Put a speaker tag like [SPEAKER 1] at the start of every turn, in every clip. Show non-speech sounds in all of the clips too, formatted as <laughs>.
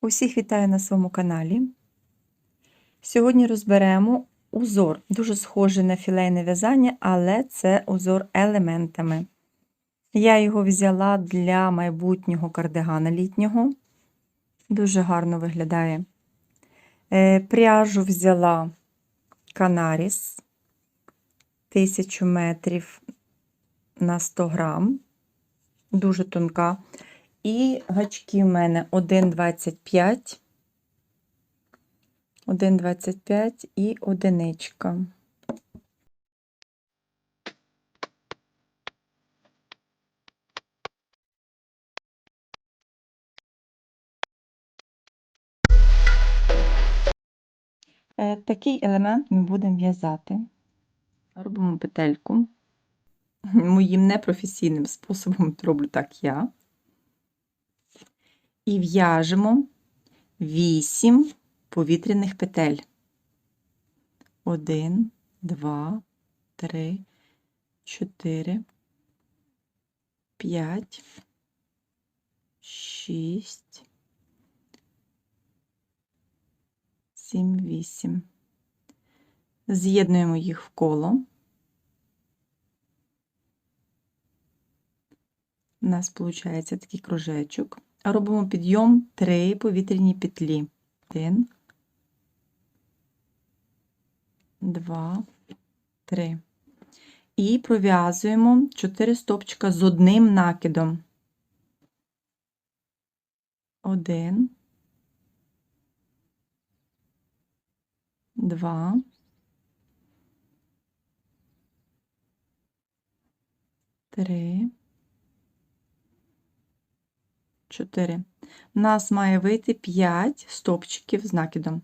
[SPEAKER 1] Усіх вітаю на своєму каналі. Сьогодні розберемо узор, дуже схожий на філейне в'язання, але це узор елементами. Я його взяла для майбутнього кардигана літнього. Дуже гарно виглядає. Е, Пряжу взяла Канаріс 1000 метрів на 100 грам. Дуже тонка. І гачки в мене 1,25, 1,25 і одиничка. Е, Такий елемент ми будемо в'язати. Робимо петельку. Моїм непрофесійним способом <laughs> роблю так я і в'яжемо 8 повітряних петель. 1, 2, 3, 4, 5, 6, 7, 8. З'єднуємо їх в коло. У нас виходить такий кружечок робимо підйом 3 повітряні петлі. 1, 2, 3. І пров'язуємо 4 стопчика з одним накидом. 1, 2, 3, 4. У нас має вийти 5 стопчиків з накидом.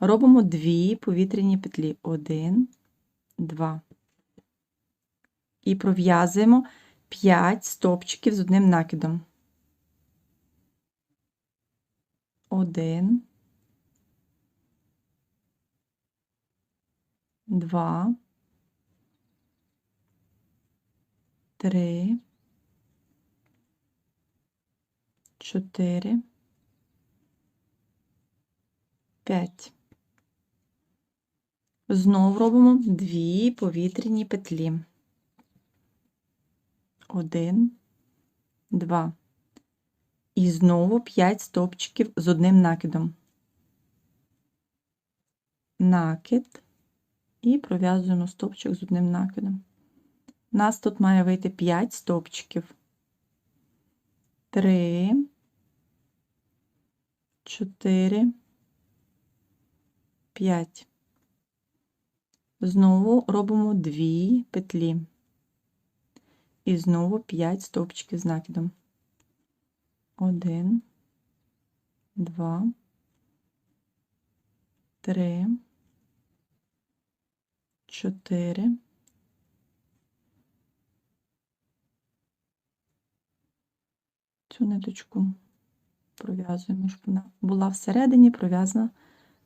[SPEAKER 1] Робимо 2 повітряні петлі. 1, 2. І пров'язуємо 5 стопчиків з одним накидом. 1, 2, 3, 4, 5. Знову робимо дві повітряні петлі. 1, 2. І знову 5 стовпчиків з одним накидом. Накид і пров'язуємо стовпчик з одним накидом. У нас тут має вийти 5 стовпчиків. 3, 4, 5. Знову робимо 2 петлі. І знову 5 стовпчиків з накидом. 1, 2, 3, 4, цю ниточку пров'язуємо, щоб вона була всередині пров'язана,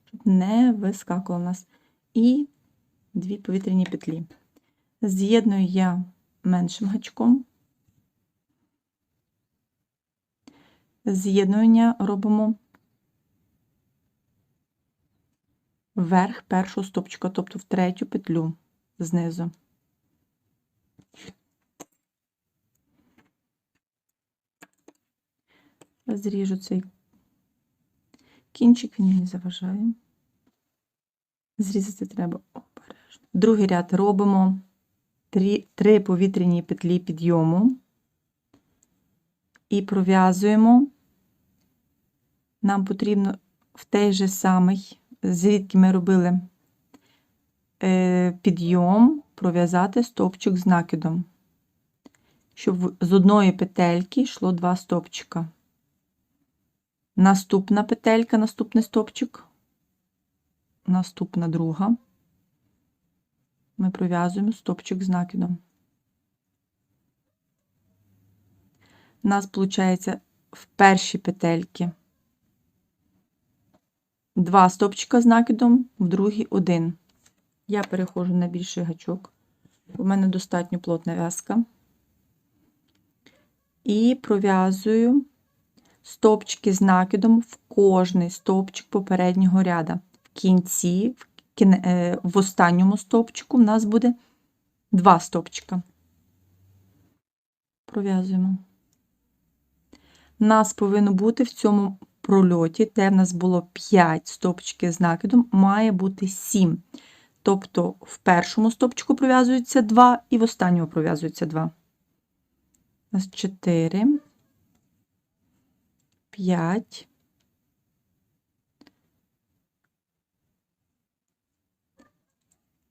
[SPEAKER 1] щоб не вискакувала нас. І дві повітряні петлі. З'єдную я меншим гачком. З'єднування робимо вверх першого стопчика, тобто в третю петлю знизу. Зріжу цей кінчик, він мені заважає. Зрізати треба обережно. Другий ряд робимо три, три повітряні петлі підйому і пров'язуємо. Нам потрібно в той же самий, звідки ми робили е, підйом, пров'язати стовпчик з накидом, щоб з одної петельки йшло два стовпчика. Наступна петелька, наступний стопчик, наступна друга. Ми пров'язуємо стопчик з накидом. У нас виходить в першій петельці два стопчика з накидом, в другій один. Я переходжу на більший гачок. У мене достатньо плотна в'язка. І пров'язую стовпчики з накидом в кожний стовпчик попереднього ряда. В кінці, в, е, останньому стовпчику, в нас буде два стовпчика. Пров'язуємо. Нас повинно бути в цьому прольоті, де в нас було 5 стовпчиків з накидом, має бути 7. Тобто в першому стовпчику пров'язується 2 і в останньому пров'язується 2. У нас 4, 5.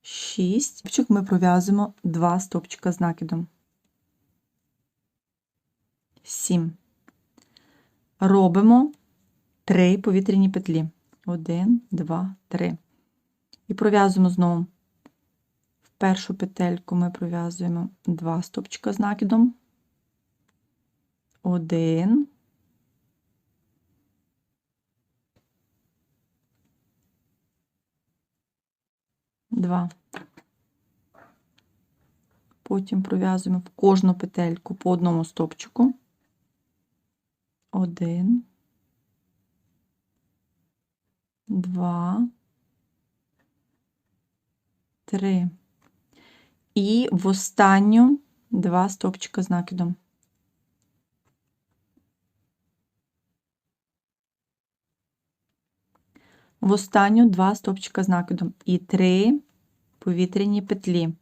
[SPEAKER 1] Шість. Стопчик ми пров'язуємо два стопчика з накидом. Сім. Робимо три повітряні петлі. Один, два, три. І пров'язуємо знову. В першу петельку ми пров'язуємо два стопчика з накидом. Один. Два. Потім пров'язуємо в кожну петельку по одному стопчику. 1, 2, 3. І в останню два стопчика з накидом. В останню два стопчика з накидом. І три повітряні петлі.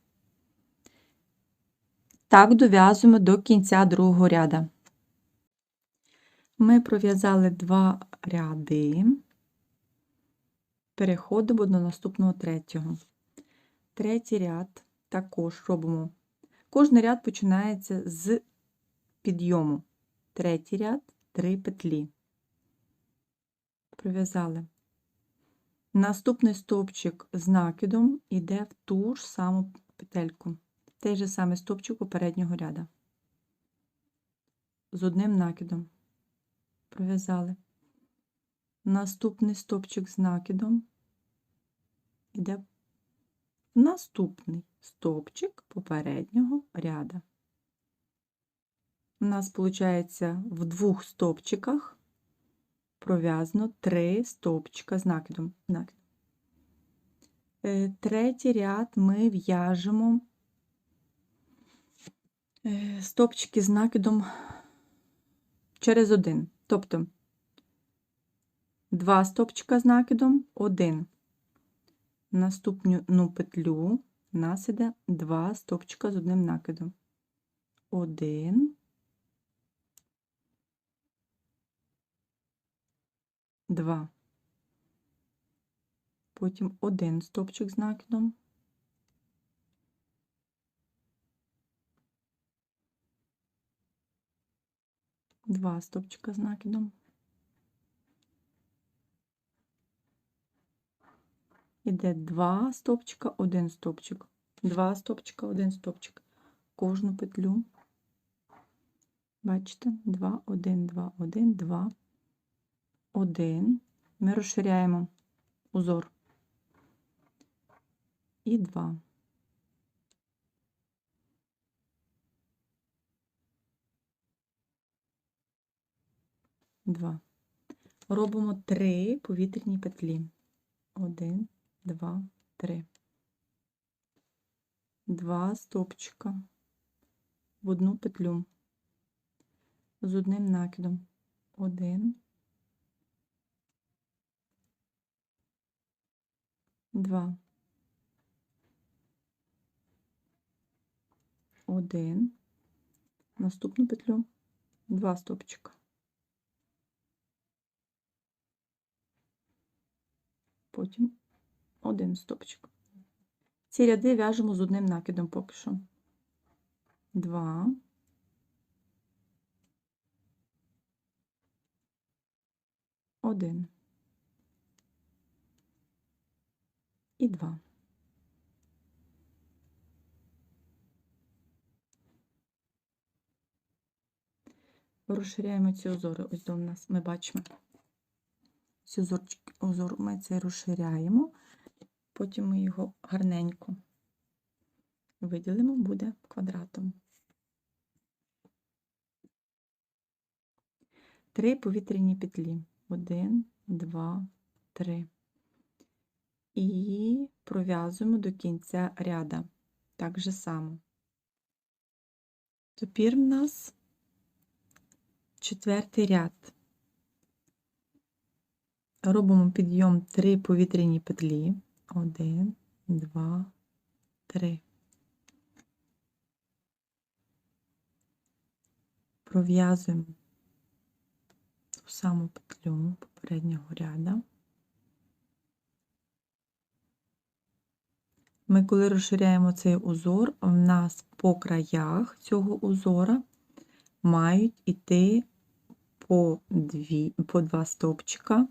[SPEAKER 1] Так дов'язуємо до кінця другого ряда. Ми пров'язали два ряди, переходимо до наступного третього. Третій ряд також робимо. Кожний ряд починається з підйому. Третій ряд, три петлі. Пров'язали. Наступний стовпчик з накидом йде в ту ж саму петельку. Той же самий стовпчик попереднього ряда. З одним накидом. Пров'язали. Наступний стовпчик з накидом йде в наступний стовпчик попереднього ряда. У нас виходить в двох стовпчиках пров'язано три стовпчика з накидом. накидом. Е, Третій ряд ми в'яжемо е, стовпчики з накидом через один. Тобто два стовпчика з накидом, один. Наступну ну, петлю нас іде два стовпчика з одним накидом. Один. Два. Потім один стовпчик з накидом. Два стовпчика з накидом. Іде два стовпчика, один стовпчик. Два стовпчика, один стовпчик. Кожну петлю. Бачите? Два, один, два, один, два, один. Ми розширяємо узор. І два. Два. Робимо три повітряні петлі. Один, два, три. Два стовпчика в одну петлю з одним накидом. Один, два, один, наступну петлю, два стовпчика. Потім один стовпчик. Ці ряди в'яжемо з одним накидом поки що. Два. Один. І два. Розширяємо ці узори. Ось до нас ми бачимо. Ці узорчики, узор ми це розширяємо, потім ми його гарненько виділимо, буде квадратом. Три повітряні петлі. Один, два, три. І пров'язуємо до кінця ряда. Так же само. Тепер в нас четвертий ряд. Робимо підйом 3 повітряні петлі. 1, 2, 3. Пров'язуємо ту саму петлю попереднього ряда. Ми, коли розширяємо цей узор, в нас по краях цього узора мають іти по, дві, по два стовпчика,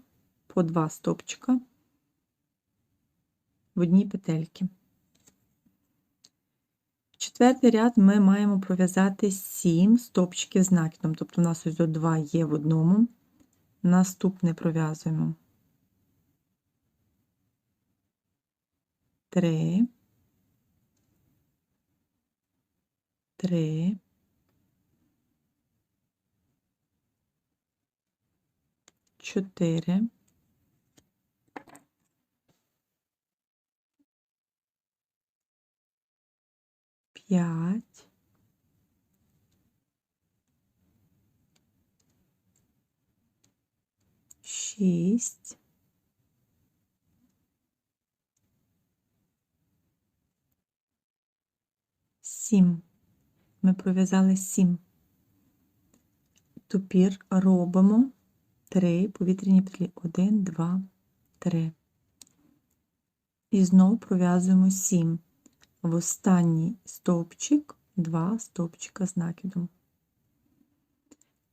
[SPEAKER 1] по два стовпчика в одній петельці. Четвертий ряд ми маємо пров'язати 7 стовпчиків з накидом, тобто у нас ось 2 є в одному. Наступне пров'язуємо 3, 3, 4, 5, шість, сім. Ми пров'язали сім. Тепер робимо три повітряні петлі. Один, два, три. І знову пров'язуємо сім. В останній стовпчик два стовпчика з накидом.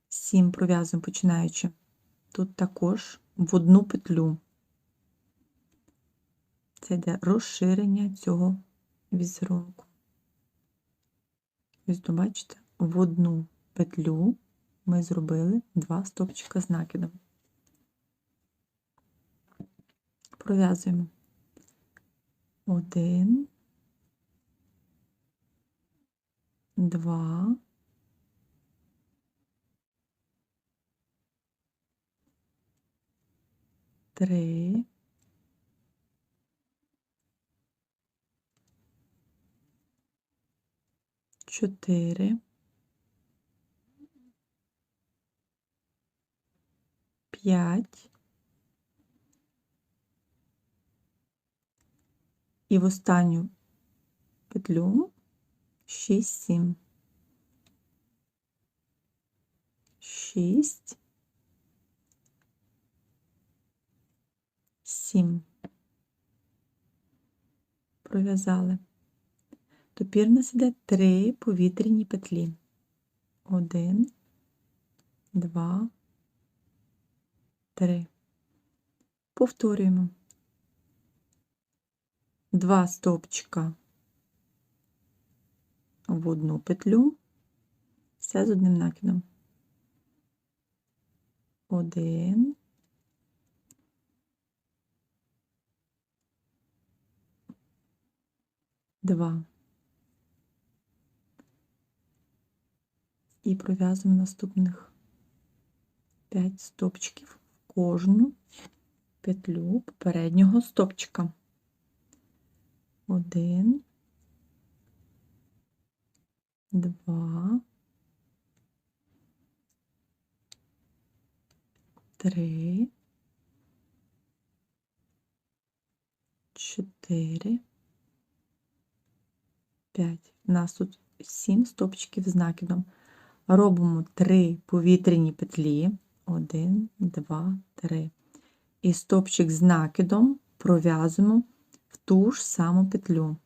[SPEAKER 1] Сім пров'язуємо починаючи тут також в одну петлю. Це йде розширення цього візерунку. Ось бачите, в одну петлю ми зробили два стовпчика з накидом. Пров'язуємо. Один, два, три, чотири, п'ять і в останню петлю шість, сім. Шість. Сім. Пров'язали. Тепер у нас іде три повітряні петлі. Один, два, три. Повторюємо. Два стовпчика в одну петлю, все з одним накидом. Один, два. І пров'язуємо наступних 5 стопчиків в кожну петлю попереднього стопчика. Один, два, три, чотири, п'ять. У нас тут сім стопчиків з накидом. Робимо три повітряні петлі. Один, два, три. І стопчик з накидом пров'язуємо в ту ж саму петлю.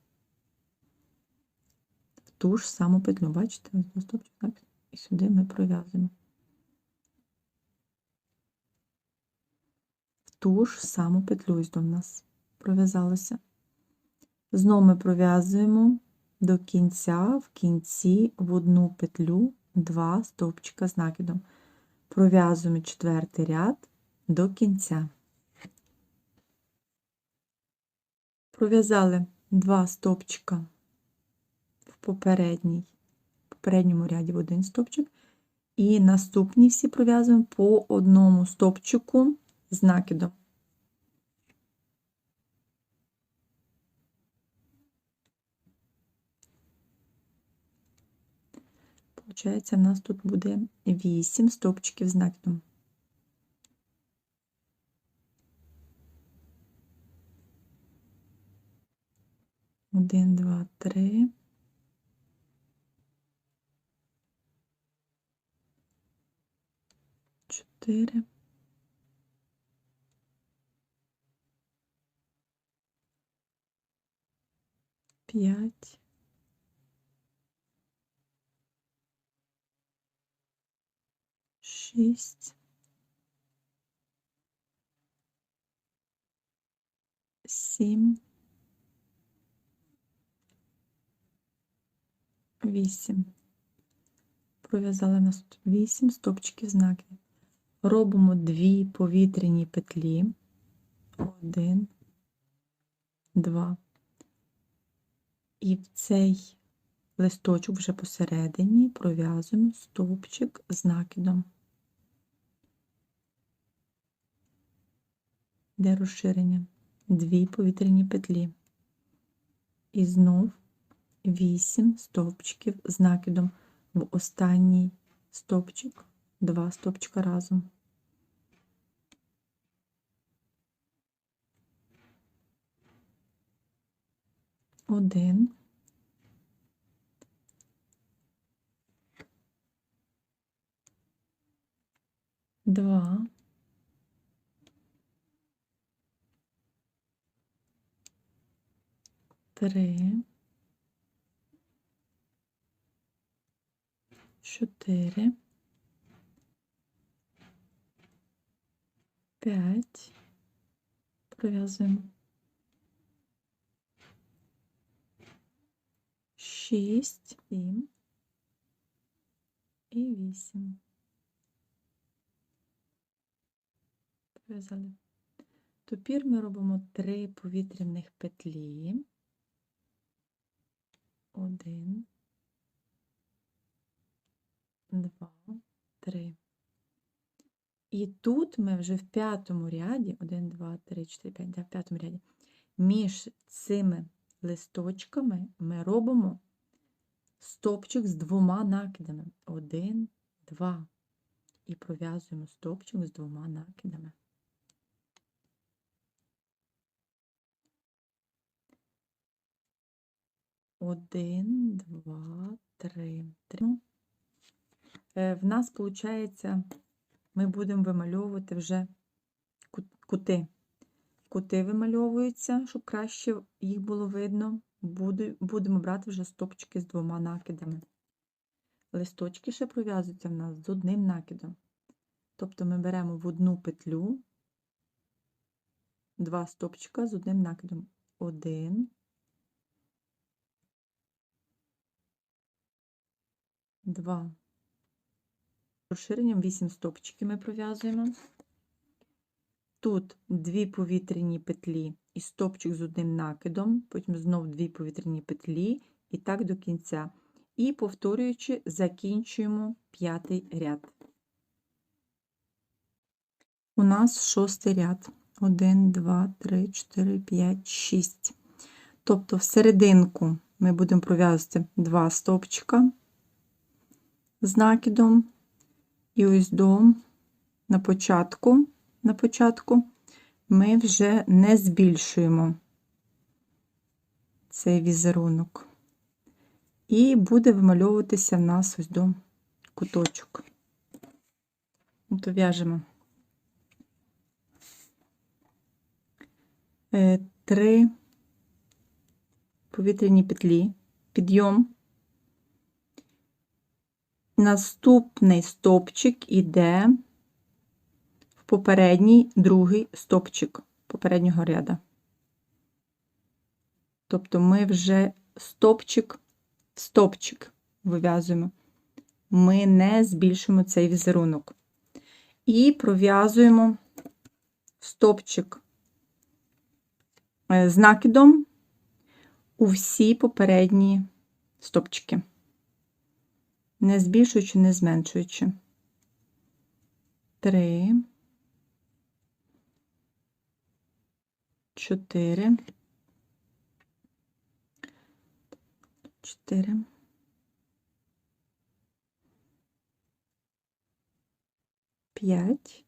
[SPEAKER 1] В ту ж саму петлю. Бачите, стопчик накид. І сюди ми пров'язуємо. В ту ж саму петлю ось до нас пров'язалося. Знову ми пров'язуємо до кінця, в кінці в одну петлю два стовпчика з накидом. Пров'язуємо четвертий ряд до кінця. Пров'язали два стовпчика в попередній, попередньому ряді в один стовпчик, і наступні всі пров'язуємо по одному стовпчику з накидом. Получається, в нас тут буде 8 стовпчиків з накидом. Один, два, три. Чотири. П'ять. Шість. Сім. Вісім. Пров'язали нас вісім стопчиків знаків. Робимо дві повітряні петлі. Один, два. І в цей листочок вже посередині пров'язуємо стовпчик з накидом. Де розширення? Дві повітряні петлі. І знов 8 стовпчиків з накидом в останній стовпчик, два стовпчика разом. Один. Два. Три. чотири, п'ять, пров'язуємо, шість, сім і вісім. Пров'язали. Тепер ми робимо три повітряних петлі. Один. Два, три. І тут ми вже в п'ятому ряді, 1, 2, 3, 4, 5, да, в п'ятому ряді, між цими листочками ми робимо стопчик з двома накидами. Один, два. І пров'язуємо стопчик з двома накидами. Один, два, три. три. Е, в нас, виходить, ми будемо вимальовувати вже кути. Кути вимальовуються, щоб краще їх було видно. Будемо брати вже стопчики з двома накидами. Листочки ще пров'язуються в нас з одним накидом. Тобто ми беремо в одну петлю два стопчика з одним накидом. Один, два розширенням 8 стопчиків ми пров'язуємо. Тут дві повітряні петлі і стопчик з одним накидом, потім знову дві повітряні петлі, і так до кінця. І, повторюючи, закінчуємо п'ятий ряд. У нас шостий ряд. 1, 2, 3, 4, 5, 6. Тобто, в серединку ми будемо пров'язувати два стовпчика з накидом, і ось до на початку, на початку. Ми вже не збільшуємо цей візерунок. І буде вимальовуватися в нас ось до куточок. От в'яжемо. Е, три повітряні петлі, підйом, Наступний стопчик іде в попередній другий стопчик попереднього ряду. Тобто ми вже стопчик в стопчик вив'язуємо. Ми не збільшуємо цей візерунок. І пров'язуємо стопчик е, з накидом у всі попередні стопчики не збільшуючи, не зменшуючи. Три, 4, 4, 5,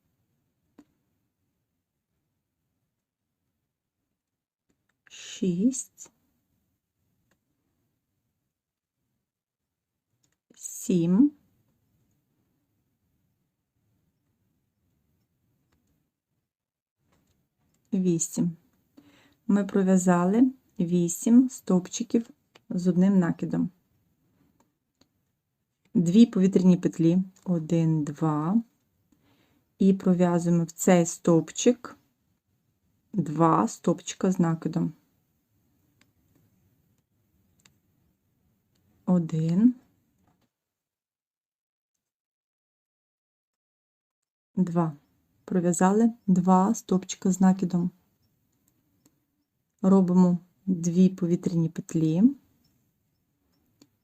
[SPEAKER 1] 6, 7, 8. Ми пров'язали 8 стовпчиків з одним накидом. Дві повітряні петлі, 1, 2, і пров'язуємо в цей стовпчик 2 стовпчика з накидом. 1, 2. Пров'язали 2 стовпчика з накидом. Робимо 2 повітряні петлі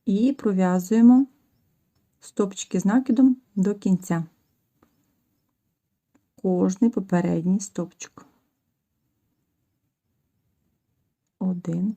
[SPEAKER 1] і пров'язуємо стовпчики з накидом до кінця. Кожний попередній стовпчик. Один.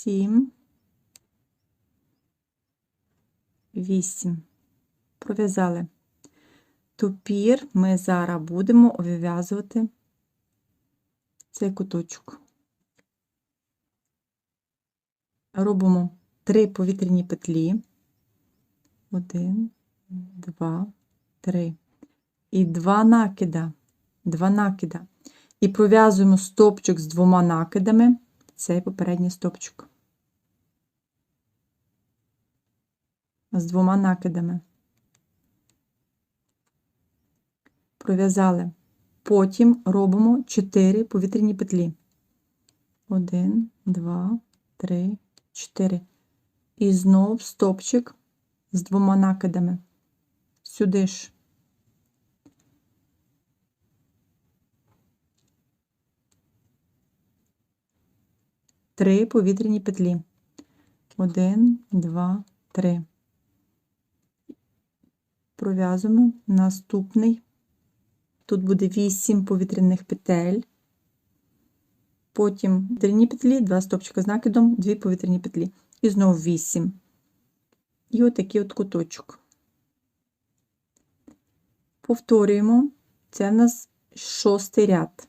[SPEAKER 1] Сім. Вісім. Пров'язали. Тепер ми зараз будемо вив'язувати цей куточок. Робимо три повітряні петлі. Один, два, три. І два накида. Два накида. І пров'язуємо стопчик з двома накидами. Цей попередній стопчик. З двома накидами. Пров'язали. Потім робимо 4 повітряні петлі. 1, 2, 3, 4. І знов стопчик з двома накидами. Сюди ж. Три повітряні петлі. Один, два, три. Пров'язуємо наступний. Тут буде 8 повітряних петель. Потім повітряні петлі, 2 стопчика з накидом, 2 повітряні петлі. І знову 8. І отакий от куточок. Повторюємо, це в нас шостий ряд.